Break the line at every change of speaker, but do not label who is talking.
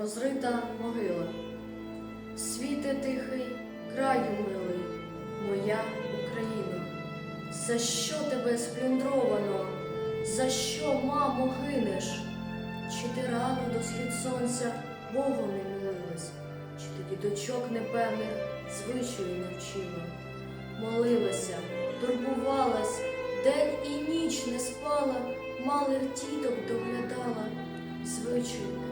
розрита могила. Світе тихий, краю милий, моя Україна. За що тебе сплюндровано? За що, мамо, гинеш? Чи ти рано до схід сонця Богом не молилась? Чи ти діточок непевних звичаю не вчила? Молилася, турбувалась, день і ніч не спала, малих діток доглядала, навчала.